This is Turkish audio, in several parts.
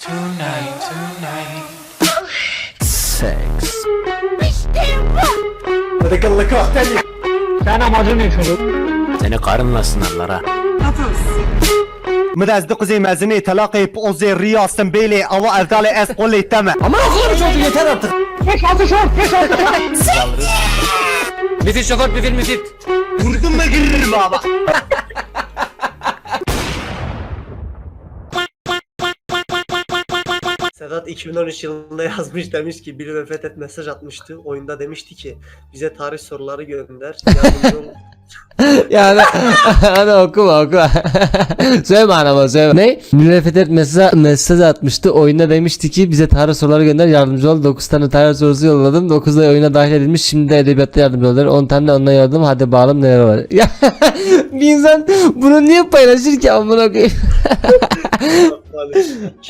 tonight, tonight. Seks. Sen amacın ne çocuk? Seni karınla sınarlar ha. من از دو قزی مزنی طلاقی پوزی ریاستن بیلی او اردال از قولی تمه Aman okuyalım çocuğu yeter artık. Geç altı şort, geç altı şort. Müfit şoför müfit müfit. Vurdum mu giririm baba Sedat 2013 yılında yazmış demiş ki biri vefat et mesaj atmıştı. Oyunda demişti ki bize tarih soruları gönder. Yardımcı ol. yani hadi okuma okuma. söyleme anama söyleme. Ne? Müreffet mesaj, mesaj atmıştı. Oyunda demişti ki bize tarih soruları gönder yardımcı ol. 9 tane tarih sorusu yolladım. 9 da oyuna dahil edilmiş. Şimdi de edebiyatta yardımcı oluyor. 10 tane de ondan yolladım. Hadi bağlam neler var. Ya bir insan bunu niye paylaşır ki amına koyayım?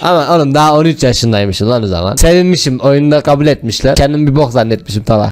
Ama oğlum daha 13 yaşındaymışım lan o zaman. Sevinmişim oyunda kabul etmişler. Kendimi bir bok zannetmişim tamam.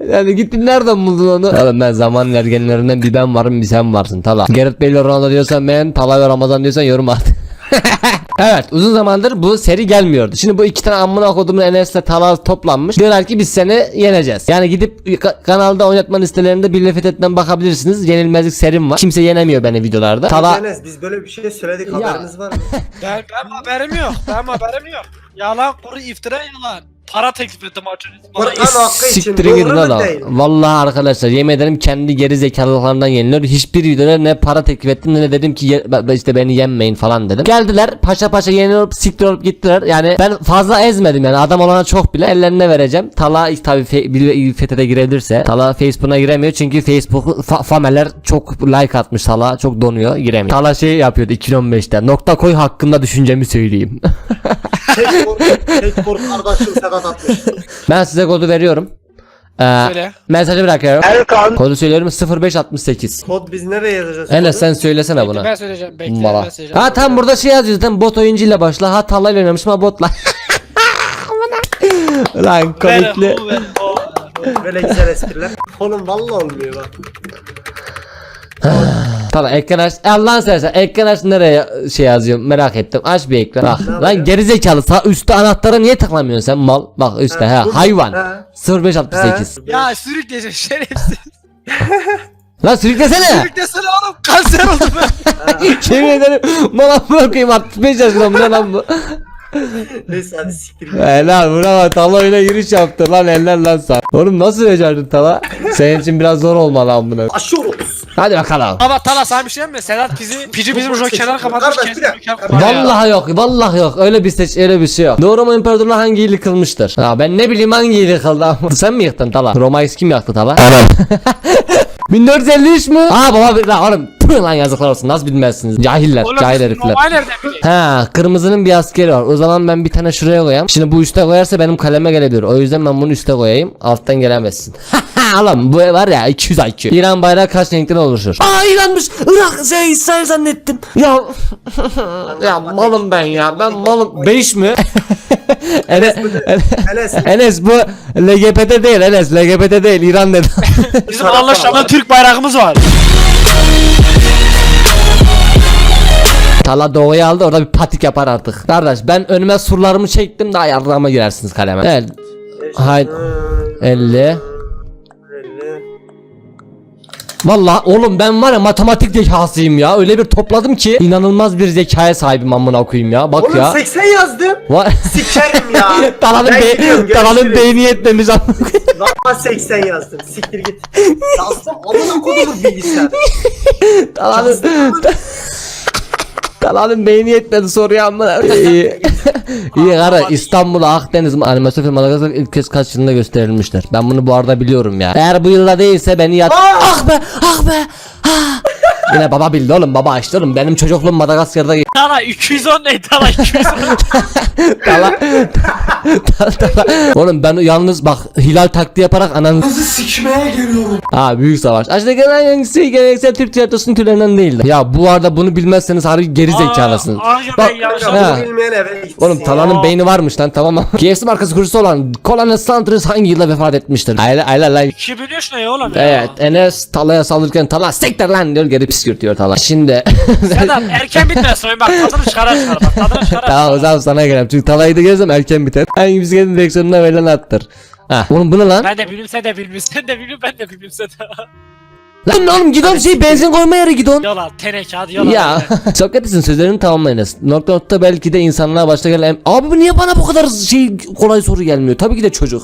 yani gittin nereden buldun onu? Oğlum ben zaman ergenlerinden bir ben varım bir sen varsın tala. Gerrit Bale Ronaldo diyorsan ben, Tala ve Ramazan diyorsan yorum at. evet uzun zamandır bu seri gelmiyordu. Şimdi bu iki tane amına kodumun Enes'le Talha toplanmış. Diyorlar ki biz seni yeneceğiz. Yani gidip ka- kanalda oynatma listelerinde bir lefetetten bakabilirsiniz. Yenilmezlik serim var. Kimse yenemiyor beni videolarda. Talha Enes biz böyle bir şey söyledik Ya. haberiniz var mı? Ben, ben haberim yok. Ben haberim yok. Yalan kuru iftira yalan. Para teklif ettim açınız. Bana Kur'an hakkı için Siktirin gidin doğru mu lan değil? Vallahi arkadaşlar yemin ederim kendi geri zekalılıklarından yeniliyor. Hiçbir videoda ne para teklif ettim ne de dedim ki ye- ben- işte beni yenmeyin falan dedim. Geldiler paşa paşa yenilip siktir olup gittiler. Yani ben fazla ezmedim yani adam olana çok bile ellerine vereceğim. Tala tabi bir FETÖ'de girebilirse. Tala Facebook'a giremiyor çünkü Facebook fa- fameler çok like atmış Tala çok donuyor giremiyor. Tala şey yapıyordu 2015'te nokta koy hakkında düşüncemi söyleyeyim. Tek kor kardeşim Atmış. ben size kodu veriyorum. Ee, Söyle. Mesajı bırakıyorum. Kodu söylüyorum 0568. Kod biz nereye yazacağız? Enes kodu? sen söylesene buna. Ben söyleyeceğim. Bekle ben söyleyeceğim. Ha tam burada şey yazıyor zaten bot oyuncuyla başla. Ha tallayla oynamışım ha botla. Lan komikli. Böyle güzel espriler. Oğlum valla olmuyor bak. Tamam ekran aç. Allah'ın seversen ekran aç nereye şey yazıyorum merak ettim. Aç bir ekran. Bak lan yapıyor? gerizekalı sağ üstte anahtara niye tıklamıyorsun sen mal? Bak üstte Ha, hayvan. Ha. 0568. Ya sürükleyecek şerefsiz. Lan sürüklesene. Sürüklesene oğlum kanser oldum ben. Yemin ederim mal bırakayım 65 yaşında bu ne lan bu? Neyse hadi siktir. Helal bravo Tala öyle giriş yaptı lan eller lan sen. Oğlum nasıl becerdin Tala? Senin için biraz zor olmalı lan bunu. Aşıyoruz. Hadi bakalım. Ama Tala sana bir şey mi? Sedat bizi, Pici bizim jokerler kapatmış. Kardeş, bir dakika. joker kullanıyor. Vallahi yok, vallahi yok. Öyle bir seç, öyle bir şey yok. Doğu Roma İmparatorluğu hangi ili kılmıştır? Ha ben ne bileyim hangi ili kıldı ama. Sen mi yıktın Tala? Roma'yı kim yaktı Tala? Anam. 1453 mü? Aa baba bir lan oğlum. Püh lan yazıklar olsun. Nasıl bilmezsiniz? Cahiller, Oğlum cahil herifler. Roma'yı nereden biliyorsun? Ha kırmızının bir askeri var. O zaman ben bir tane şuraya koyayım. Şimdi bu üste koyarsa benim kaleme gelebilir. O yüzden ben bunu üste koyayım. Alttan gelemezsin. Oğlum bu var ya 200 IQ. İran bayrağı kaç renkten oluşur? Aa İran'mış. Irak şey İsrail zannettim. Ya ya malım ben ya. Ben malım 5 mi? Enes, Enes. Enes bu LGBT değil Enes LGBT değil İran dedi. Bizim anlaşılan Türk bayrağımız var. Tala doğuyu aldı orada bir patik yapar artık. Kardeş ben önüme surlarımı çektim daha yardıma girersiniz kaleme. Evet. Haydi. 50. Vallahi oğlum ben var ya matematik zekasıyım ya. Öyle bir topladım ki inanılmaz bir zekaya sahibim amına koyayım ya. Bak Oğlum ya. 80 yazdım. Va- Sikerim ya. Talanın, Ben be gidiyorum, talanın görüşürüz. beyni yetmemiş amına koyayım. Valla 80 yazdım. Siktir git. Yazdım. Amına kodumun bilgisayar. Talanın, talanın beyni yetmedi soruya amına. İyi. İyi kara İstanbul Akdeniz animasyon filmi Madagaskar ilk kez kaç yılında gösterilmiştir. Ben bunu bu arada biliyorum ya. Eğer bu yılda değilse beni yat... Ah be ah be ah. Yine baba bildi oğlum baba açtı oğlum benim çocukluğum Madagaskar'da Tala 210 ne Tala 210. Tala. Tala- tala. Oğlum ben yalnız bak hilal taktiği yaparak ananı Sikmeye geliyorum. Ha büyük savaş. Aşağıdaki gelen hangisi geleneksel Türk tiyatrosunun türlerinden değildi. Ya bu arada bunu bilmezseniz harbi geri zekalısınız. Aa, aa, Bak- yanlış Ha. Bunu bilmeyen eve gitsin Oğlum ya. Tala'nın beyni varmış lan tamam mı? KFC markası kurucusu olan Colonel Sanders hangi yılda vefat etmiştir? Ayla ayla lan. 2003 ne ya oğlum ya? Evet Enes Tala'ya saldırırken Tala siktir lan diyor geri pis püskürtüyor Tala. Şimdi Sedat erken bitmez oyun bak tadını çıkara çıkara bak tadını çıkara. Tamam o zaman sana geleceğim. Çünkü Tala'yı da görürsem erken biter. Hangi bisikletin direksiyonuna verilen attır. Ha. Oğlum bu ne lan? Ben de bileyim sen de bilmiyorsun sen de bileyim ben de bileyim sen de. Lan oğlum gidon şey benzin koyma yeri gidon. Yola teneke hadi yola. Ya Sokrates'in sözlerini tamamlayınız. Nokta nokta belki de insanlığa başta gelen Abi bu niye bana bu kadar şey kolay soru gelmiyor? Tabii ki de çocuk.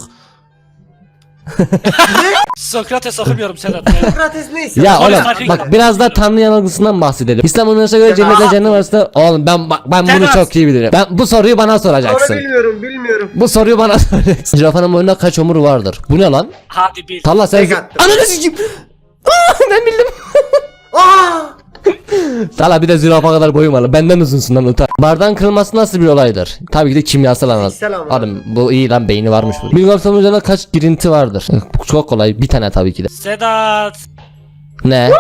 Sokrates okumuyorum Sedat. Sokrates neyse. Ya oğlum bak biraz daha tanrı yanılgısından bahsedelim. İslam inanışına göre cennetle cehennem arasında oğlum ben bak ben bunu Sedat. çok iyi bilirim. Ben bu soruyu bana soracaksın. bilmiyorum bilmiyorum. Bu soruyu bana soracaksın. Jirafanın boynunda kaç omur vardır? Bu ne lan? hadi bil. Talla sen... Ananı sikeyim. Aa, ben bildim. Aa! Tala bir de zürafa kadar boyum var. Benden uzunsun lan utan. Bardağın kırılması nasıl bir olaydır? Tabii ki de kimyasal ama. Oğlum bu iyi lan beyni varmış bu. Gol sonucunda kaç girinti vardır? Çok kolay. Bir tane tabii ki de. Sedat. Ne?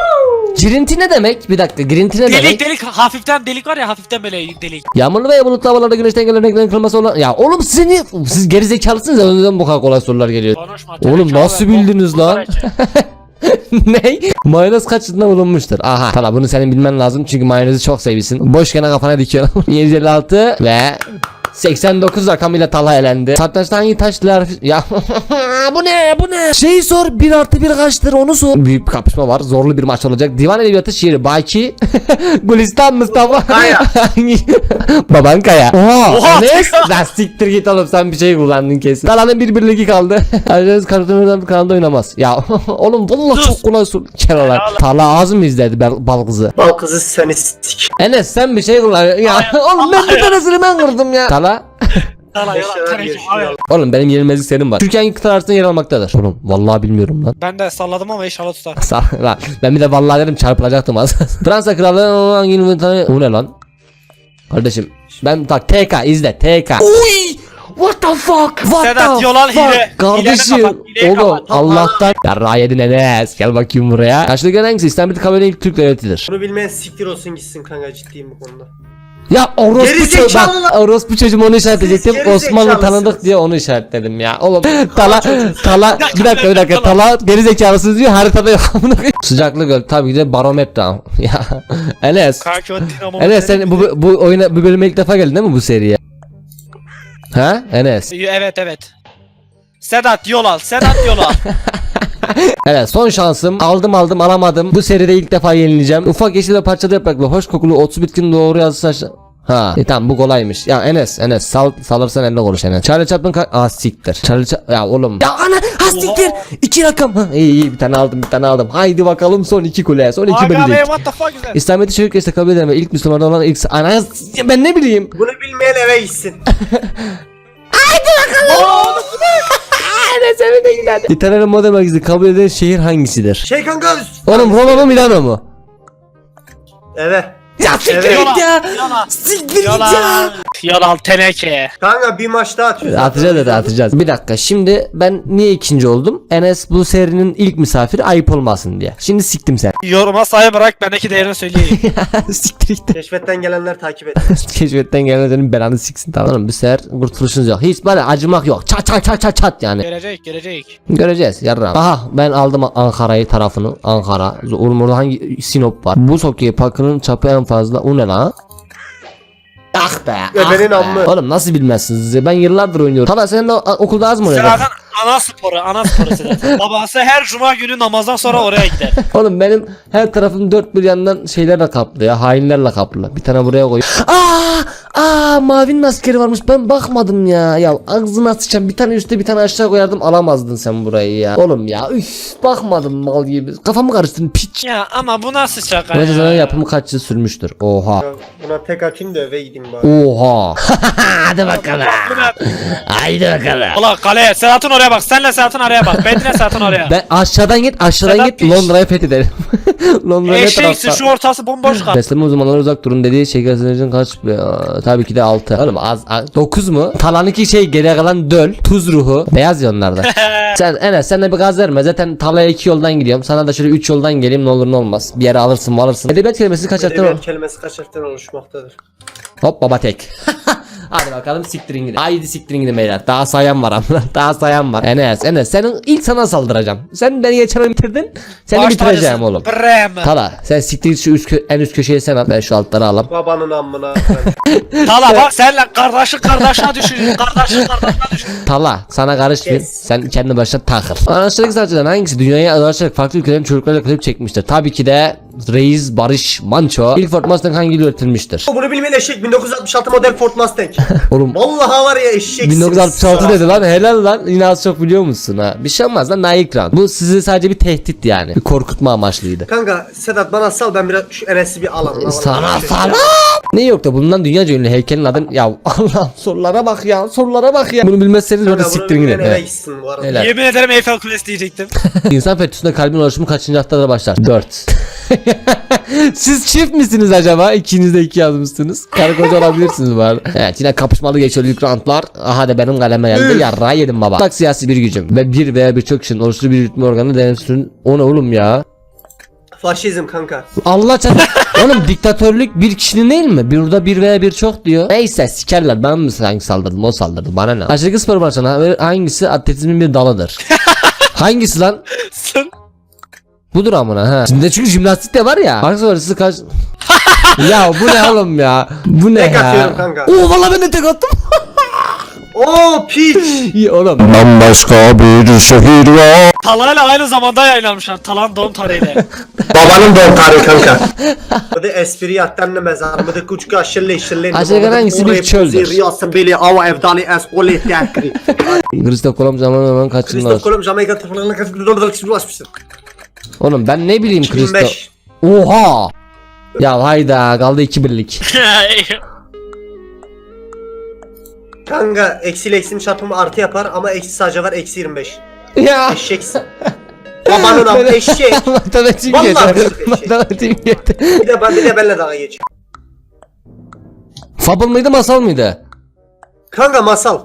Girinti ne demek? Bir dakika. Girinti ne Delik demek? delik hafiften delik var ya hafiften böyle delik. Yağmurlu veya bulutlu havalarda güneşten gelen renklerin kırılması olan... Ya oğlum siz niye... Siz gerizekalısınız ya o yüzden bu kadar kolay sorular geliyor. Konuşma. Oğlum nasıl bildiniz lan? ne? Mayonez kaç yılında bulunmuştur? Aha. Tamam bunu senin bilmen lazım çünkü mayonezi çok sevmişsin. Boş gene kafana dikiyorum. 756 ve 89 rakamıyla Talha elendi. Satrançta hangi taşlar... Ya bu ne bu ne? Şey sor 1 artı 1 kaçtır onu sor. Büyük bir kapışma var. Zorlu bir maç olacak. Divan Edebiyatı şiiri Baki. Gülistan Mustafa. Kaya. Baban Kaya. Oha. Oha. Ne? Lan siktir git oğlum sen bir şey kullandın kesin. Talha'nın bir birliği kaldı. Ayrıca kartlarından bir kanalda oynamaz. Ya oğlum vallahi çok kolay soru. Kelolar. Talha az mı izledi bal, bal kızı? Bal kızı seni sik. Enes sen bir şey kullan. Ya oğlum ben bir tanesini ben kırdım ya. Yalan abi. yalan. Oğlum benim yenilmezlik serim var. Türkiye hangi kıtalar arasında yer almaktadır? Oğlum vallahi bilmiyorum lan. Ben de salladım ama inşallah tutar. Sağ lan. Ben bir de vallahi dedim çarpılacaktım az. Fransa kralı hangi tane... O ne lan? Kardeşim ben bak TK izle TK. Uy! What the fuck? What Sedat, the yolan fuck? hile. Kardeşim. Kapat, Oğlum kapat. Allah'tan. Yarrağı yedin Enes. Gel bakayım buraya. Karşılıklı hangisi? İstanbul'da kabul ilk Türk devletidir. Bunu bilmeyen siktir olsun gitsin kanka ciddiyim bu konuda. Ya orospu Geri çocuğu zekalı bak orospu çocuğum onu işaretleyecektim geri Osmanlı tanıdık diye onu işaretledim ya oğlum Tala Tala bir dakika bir dakika Tala geri zekalısınız diyor haritada yok amına koyayım. Sıcaklık öl tabii ki de barometre ya Enes. Enes sen bu bu oyuna bu bölüme ilk defa geldin değil mi bu seriye? Ha Enes Evet evet. Sedat yol al. Sedat yol al. Evet son şansım aldım aldım alamadım bu seride ilk defa yenileceğim Ufak yeşil ve parçalı yapraklı hoş kokulu otsu bitkinin doğru yazısı Ha e tamam bu kolaymış. Ya Enes Enes sal salırsan eline konuş Enes. Charlie Chaplin ka- Aa siktir. Charlie Cha- ya oğlum. Ya ana ha siktir. İki rakam. Ha, iyi iyi bir tane aldım bir tane aldım. Haydi bakalım son iki kule son iki Aga be bölüm. what the fuck is that? İslamiyet'i çocuk yaşta kabul eden ve ilk Müslümanlar olan ilk ana ben ne bileyim. Bunu bilmeyen eve gitsin. Enes evine gidelim. İtalyan modern merkezi kabul eden şehir hangisidir? Şey kanka. Oğlum Roma mı Milano mu? Eve. Ya siktir Evet. git ya. Yola. Siktir git ya. al teneke. Kanka bir maç daha atıyoruz. Atacağız dedi atacağız. Bir dakika şimdi ben niye ikinci oldum? Enes bu serinin ilk misafiri ayıp olmasın diye. Şimdi siktim sen. Yoruma sayı bırak bendeki değerini söyleyeyim. Siktir git. Keşfetten gelenler takip et. Keşfetten gelen senin belanı siksin tamam mı? Bu sefer kurtuluşunuz yok. Hiç böyle acımak yok. Çat çat çat çat çat yani. gelecek gelecek. Göreceğiz yarram. Aha ben aldım Ankara'yı tarafını. Ankara. Orada hangi Sinop var? Bu Sokya Parkı'nın çapı en fazla. O ne lan? Ah be. ah Öberin be. Oğlum nasıl bilmezsiniz? Ben yıllardır oynuyorum. Tala sen de okulda az mı oynadın? Ana sporu ana sporu Sedat. Babası her cuma günü namazdan sonra oraya gider. Oğlum benim her tarafım dört bir yandan şeylerle kaplı ya hainlerle kaplı. Bir tane buraya koy. Aa, aa mavinin askeri varmış ben bakmadım ya. Ya ağzına sıçacağım bir tane üstte bir tane aşağı koyardım alamazdın sen burayı ya. Oğlum ya üf bakmadım mal gibi. Kafamı karıştırdın piç. ya ama bu nasıl şaka Bence sana ya? yapımı kaç yıl sürmüştür. Oha. Ya Buna tek atayım da eve gideyim bari. Oha. Hadi bakalım. Haydi bakalım. Ulan kaleye Sedat'ın oraya bak. Senle Sedat'ın oraya bak. Bedine Sedat'ın oraya. Ben aşağıdan git aşağıdan Sedat git piç. Londra'yı fethedelim. Londra ne Eşeksin tarafta? şu ortası bomboş kal. Besleme uzmanları uzak durun dediği şeker sınırcının kaç Aa, tabii ki de 6 oğlum az, az 9 mu talanınki şey geriye kalan döl tuz ruhu beyaz ya onlarda sen Enes sen de bir gaz verme zaten talaya 2 yoldan gidiyorum sana da şöyle 3 yoldan geleyim ne olur ne olmaz bir yere alırsın mı alırsın edebiyat kelimesi kaç harften Edebiyat kelimesi kaç harften oluşmaktadır? hop baba tek Hadi bakalım siktirin gidin. Haydi siktirin gidin beyler. Daha sayan var ama. Daha sayan var. Enes Enes senin ilk sana saldıracağım. Sen beni geçen bitirdin. Seni Baş bitireceğim oğlum. Brem. Tala sen siktir git şu üst en üst köşeye sen at. Ben şu altları alayım. Babanın amına. Tala bak senle kardeşin kardeşine düşürüyor. Kardeşin kardeşine düşürüyor. Tala sana karışmayayım. Kes. Sen kendi başına takıl. Araçtaki sanatçıların hangisi dünyaya ulaşarak farklı ülkelerin çocuklarıyla klip çekmiştir? Tabii ki de Reis Barış Manço. İlk Ford Mustang hangi yıl üretilmiştir? Bunu bilmeyen eşek 1966 model Ford Mustang. Oğlum Vallahi var ya eşek. 1966 dedi lan helal lan yine az çok biliyor musun ha bir şey olmaz lan ilk round bu size sadece bir tehdit yani bir korkutma amaçlıydı Kanka Sedat bana sal ben biraz şu Enes'i bir alalım. sana sana ne yok da bulunan dünyaca ünlü heykelin adın ya Allah sorulara bak ya sorulara bak ya bunu bilmezseniz böyle siktirin gidin Eve evet. Yemin ederim Eiffel Kulesi diyecektim. İnsan fetüsünde kalbin oluşumu kaçıncı haftada başlar 4 Siz çift misiniz acaba? İkiniz de iki yazmışsınız. Karı koca olabilirsiniz arada. Evet yine kapışmalı geçiyor ilk roundlar. Aha da benim kaleme geldi. Yarrağı yedim baba. Bak siyasi bir gücüm. Ve bir veya birçok kişinin oluşturduğu bir yürütme organı denetsin. O ne oğlum ya? Faşizm kanka. Allah çarpı. Oğlum diktatörlük bir kişinin değil mi? Burada bir veya birçok diyor. Neyse sikerler. Ben mi hangi saldırdım? O saldırdı. Bana ne? Aşağıdaki spor parçalarından hangisi atletizmin bir dalıdır? hangisi lan? Sen- Budur amına ha. Şimdi çünkü jimnastik de var ya. Park sonrası kaç... ya bu ne oğlum ya? Bu ne Tek ya? atıyorum kanka. Oo valla ben de tek attım. Oo piç. İyi oğlum. Tala'yla aynı zamanda yayınlanmışlar. Tala'nın doğum tarihiyle. Babanın doğum tarihi kanka. Hadi espri yattan mezar. Mıdı kuçka şille şille. Aşağı hangisi bir çöldür? Riyasın beli ava evdali es kole tekri. Hristo kolom zaman zaman kaç yılında Kristof Kolum Jamaika taraflarına kaçırdı. ulaşmışsın. Oğlum ben ne bileyim Hristo. 2005. Oha. Ya hayda kaldı iki birlik. Kanka eksiyle eksinin çarpımı artı yapar ama eksi sadece var eksi 25. ya. Eşeksin. Babanın am eşek. Matematiğim Vallahi yeter. Matematiğim yeter. Bir de ben bir de benle dalga geç. Fable mıydı masal mıydı? Kanka masal.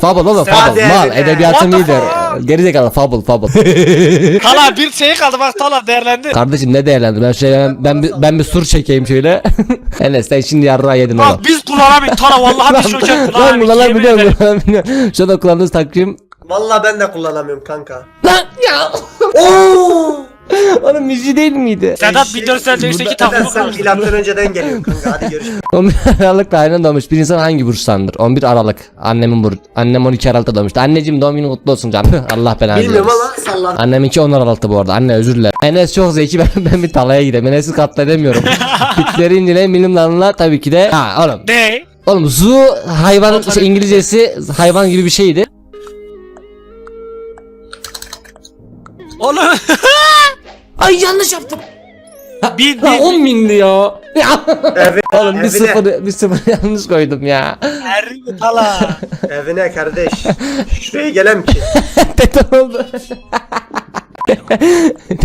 Fable oğlum Sen Fable. Mal edebiyatım What the iyidir. Gerizekalı Fable Fable. Tala bir şey kaldı bak Tala değerlendi. Kardeşim ne değerlendir? Ben şöyle ben, ben, bir, ben bir sur çekeyim şöyle. Enes sen şimdi yarrağı yedin oğlum. Bak biz kullanamayız Tala vallahi biz şoker Lan kullanamayız. lan yemin biliyorum ederim. lan biliyorum. Şu anda kullandığınız takvim. Vallahi ben de kullanamıyorum kanka. Lan ya. Oo! Müziği değil miydi? Sedat 1453'teki Neden takımı sen kurmuş. milattan önceden geliyorsun kanka hadi görüşürüz. 11 Aralık'ta aynen doğmuş. Bir insan hangi burçtandır? 11 Aralık. Annemin burcu. Annem 12 Aralık'ta doğmuştu. Anneciğim doğum günün kutlu olsun canım. Allah belanı Bilmiyorum versin. ama salladım. Anneminki 10 Aralık'ta bu arada. Anne özür dilerim. Enes çok zeki. Ben, ben bir talaya gideyim. Enes'i katledemiyorum. Bitleri inceleyin. Bilim dalına tabii ki de. Ha oğlum. Ne? Oğlum zoo hayvan şey, İngilizcesi hayvan gibi bir şeydi. Oğlum. Ay yanlış yaptım. bin Ha bin. 10 bindi ya. Ya. Evi, Oğlum bir evine, sıfır bir sıfır yanlış koydum ya. Erri Tala. evine kardeş. Şuraya gelem ki. Beton oldu.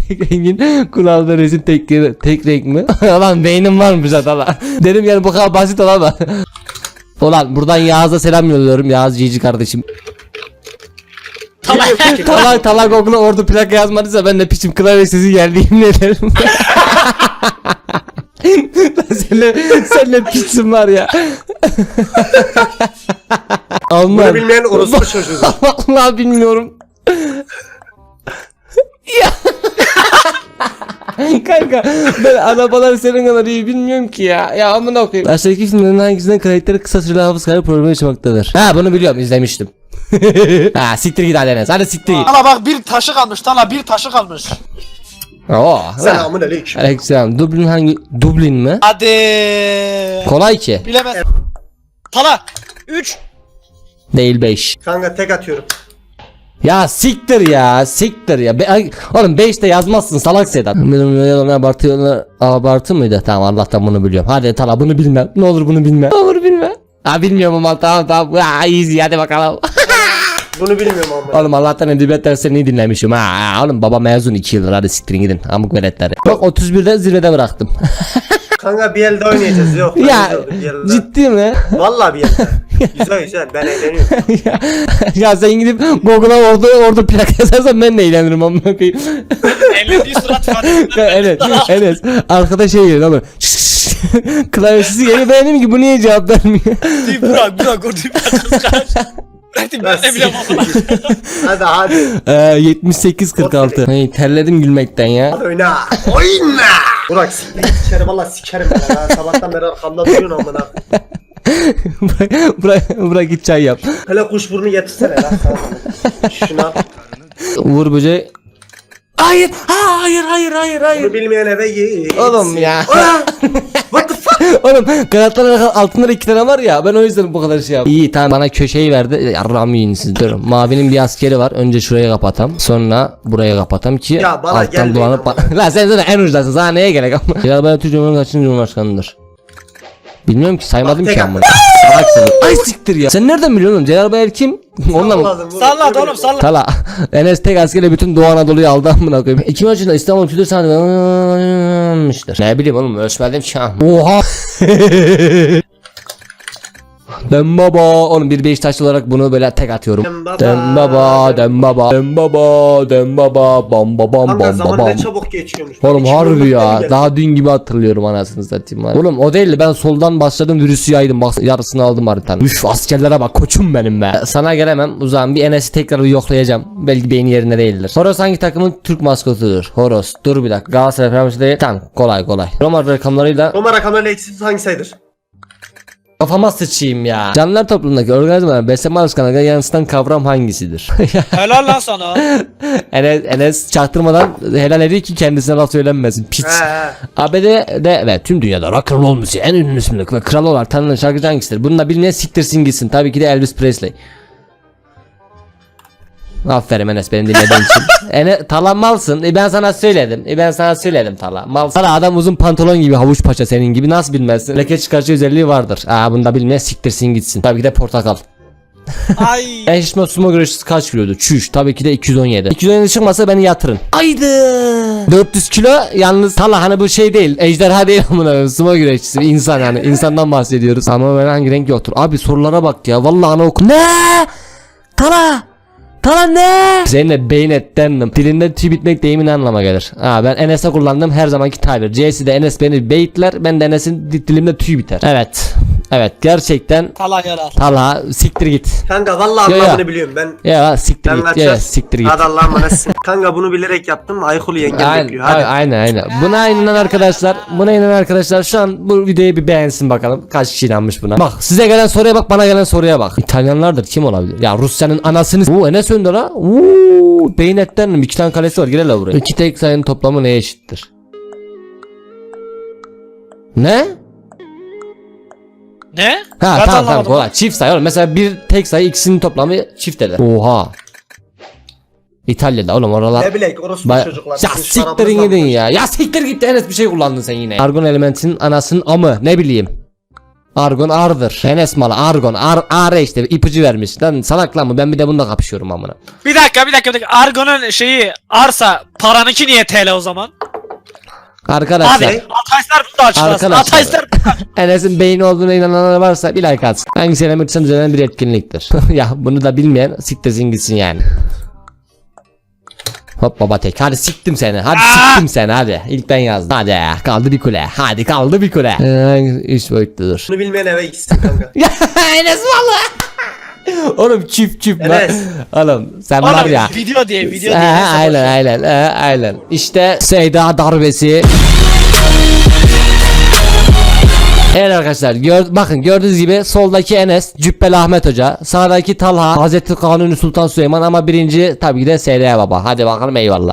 tek rengin kulağında resim tek, tek renk mi? Lan beynim varmış zaten lan. Dedim yani bu kadar basit olamaz. Ulan buradan Yağız'a selam yolluyorum Yağız Cici kardeşim. Talak talak okula ordu plaka yazmadıysa ben de piçim klavye sesi geldi yemin ederim. Ben seninle, seninle piçim var ya. Alman. Bunu bilmeyen orospu çocuğudur. Vallahi bilmiyorum. ya. Kanka ben arabaları senin kadar iyi bilmiyorum ki ya. Ya amına koyayım. Aşağıdaki filmlerin hangisinden karakteri kısa süreli hafız kaybı problemi yaşamaktadır? Ha bunu biliyorum izlemiştim. ha siktir git hadi Enes. Hadi siktir git. Tala bak bir taşı kalmış Tala bir taşı kalmış. Oo. Selamun aleyküm. Aleykümselam. Dublin hangi? Dublin mi? Hadi. Kolay ki. Bilemez. Tala. 3. Değil 5. Kanka tek atıyorum. Ya siktir ya siktir ya. Be ay- oğlum 5 de yazmazsın salak Sedat. Abartıyorlar. Abartı mıydı? Tamam Allah'tan bunu biliyorum. Hadi Tala bunu bilmem. Ne olur bunu bilme. Ne olur bilme. Ha bilmiyorum ama tamam tamam. Ha easy hadi bakalım. Bunu bilmiyorum ama. oğlum Allah'tan edebiyat derslerini iyi dinlemişim. Ha, ha oğlum baba mezun 2 yıldır hadi siktirin gidin. Amık veletleri. Bak 31'de zirvede bıraktım. Kanka bir elde oynayacağız yok. ya Bir elde. ciddi mi? Vallahi bir elde. Güzel güzel ben eğleniyorum. ya, ya sen gidip Google'a orada orada plak yazarsan ben de eğlenirim amına koyayım. Eğlendiği surat ifadesinden evet, evet. Arkada şey geliyor ama klavyesi geliyor ben dedim ki bu niye cevap vermiyor? Burak Burak orada bir diyeyim, ben de bile hadi hadi. Ee, 78 46. Hey, terledim gülmekten ya. Oyna. Oyna. Burak içeri valla sikerim ben ha. Sabahtan beri arkamda duruyorsun amına. bırak, bırak, bırak git çay yap. Hele kuş burnu getirsene lan. Şuna. Vur böceği. Hayır, hayır, hayır, hayır, hayır. Bunu bilmeyen eve git. Oğlum ya. Ulan! What the fuck? Oğlum kanatlar altında iki tane var ya ben o yüzden bu kadar şey yaptım. İyi tamam bana köşeyi verdi. Yarram yiyin siz diyorum. Mavinin bir askeri var. Önce şuraya kapatam. Sonra buraya kapatam ki Ya bana alttan gelmeyin dolanıp ama. Lan sen zaten en ucdasın. Sana neye gerek ama. Ya ben Türk Cumhurbaşkanı kaçıncı Cumhurbaşkanıdır? Bilmiyorum ki saymadım Bak, ki tek amına. Salaksın. Ay siktir ya. Sen nereden biliyorsun oğlum? Celal Bayar kim? Onunla mı? Salladı oğlum salladı. Tala. Enes tek askeri bütün Doğu Anadolu'yu aldı amına koyayım. 2013 yılında İstanbul Kültür Sanatı. Ne bileyim oğlum ölçmedim ki. ha. Oha. Dem baba oğlum bir Beşiktaşlı olarak bunu böyle tek atıyorum. Dem baba, Dem baba, dem baba, dem baba, dem baba, bam bam bam bam zaman bam. ne çabuk geçiyormuş. Oğlum harbi ya. Daha dün gibi hatırlıyorum anasını satayım. var. Oğlum o değil de ben soldan başladım virüsü yaydım. Bak yarısını aldım haritanın. Üf askerlere bak koçum benim be. Sana gelemem. Uzağım bir Enes'i tekrar yoklayacağım. Belki beyni yerinde değildir. Horos hangi takımın Türk maskotudur? Horos. Dur bir dakika. Galatasaray Fenerbahçe değil. Tamam kolay kolay. Roma rakamlarıyla Roma rakamlarıyla eksiksiz hangi sayıdır? Kafama sıçayım ya. Canlılar toplumundaki organizmaların besleme alışkanlıklarına yansıtan kavram hangisidir? Helal lan sana. Enes, Enes çaktırmadan helal ediyor ki kendisine laf söylenmesin. Piç. ABD'de ve tüm dünyada rock and roll müziği en ünlü isimli ve kral olarak tanınan şarkıcı hangisidir? Bunu da bilmeyen siktirsin gitsin. Tabii ki de Elvis Presley. Aferin Enes benim dinlediğin için. Ene, Tala malsın. E ben sana söyledim. E ben sana söyledim Tala. Malsın. Tala adam uzun pantolon gibi havuç paça senin gibi nasıl bilmezsin? Leke çıkarıcı özelliği vardır. Aa bunu da bilmeyen siktirsin gitsin. Tabii ki de portakal. Ay. En şişme sumo güreşçisi kaç kiloydu? Çüş tabii ki de 217. 217 çıkmasa beni yatırın. Aydı. 400 kilo yalnız Tala hani bu şey değil. Ejderha değil amına koyayım. Sumo güreşçisi insan yani. insandan bahsediyoruz. Ama ben hangi renk yoktur? Abi sorulara bak ya. Vallahi ana oku. Ne? Tala. Tala ne? Zeynep beynetten dilinde tüy bitmek deyimi ne anlama gelir? Ha ben Enes'e kullandım her zamanki tabir. C'si de Enes beni beyitler ben de Enes'in di- dilimde tüy biter. Evet. Evet gerçekten Tala helal. Tala siktir git. Kanka vallahi Ya, ya. anlamını biliyorum ben. Ya siktir Ben git. Ya, kaçar. siktir git. Hadi Allah'ım emanetsin. Kanka bunu bilerek yaptım. Aykulu yengem Aynen, bekliyor. Hadi. aynen aynen. Buna inanan arkadaşlar, buna inanan arkadaşlar şu an bu videoyu bir beğensin bakalım. Kaç kişi inanmış buna. Bak size gelen soruya bak, bana gelen soruya bak. İtalyanlardır kim olabilir? Ya Rusya'nın anasını. Oo Enes Önder ha. Oo beyin etten mi? İki tane kalesi var. Gel hele buraya. İki tek sayının toplamı neye eşittir? Ne? Ne? Ha Ben tamam tamam kolay. Çift sayı oğlum. Mesela bir tek sayı ikisinin toplamı çift eder. Oha. İtalya'da oğlum oralar. Ne bilek orospu Ba- çocuklar. ya siktirin gidin ya. Ya siktir git Enes bir şey kullandın sen yine. Argon elementinin anasının amı ne bileyim. Argon ardır. Enes malı argon ar ar işte ipucu vermiş. Lan salak lan mı ben bir de bununla kapışıyorum amına. Bir dakika bir dakika bir dakika. Argo'nun şeyi arsa paranınki niye TL o zaman? Arkadaşlar Abi ateistler bunu da açıklasın. Arkadaşlar. Ateistler Enes'in beyni olduğuna inananlar varsa bir like atsın. Hangisi elementsel düzenlen bir etkinliktir. ya bunu da bilmeyen siktirsin gitsin yani. Hop baba tek. Hadi siktim seni. Hadi siktim seni hadi. İlk ben yazdım. Hadi kaldı bir kule. Hadi kaldı bir kule. Ee, üç boyutludur. Bunu bilmeyen eve gitsin kanka. Enes valla. Oğlum çift çift lan. Enes. Oğlum sen var Oğlum ya. video diye video diye. He, Neyse, aynen aynen he, aynen. İşte Seyda darbesi. Evet arkadaşlar gör, bakın gördüğünüz gibi soldaki Enes Cübbeli Ahmet Hoca sağdaki Talha Hazreti Kanuni Sultan Süleyman ama birinci tabii ki de Seyda Baba. Hadi bakalım eyvallah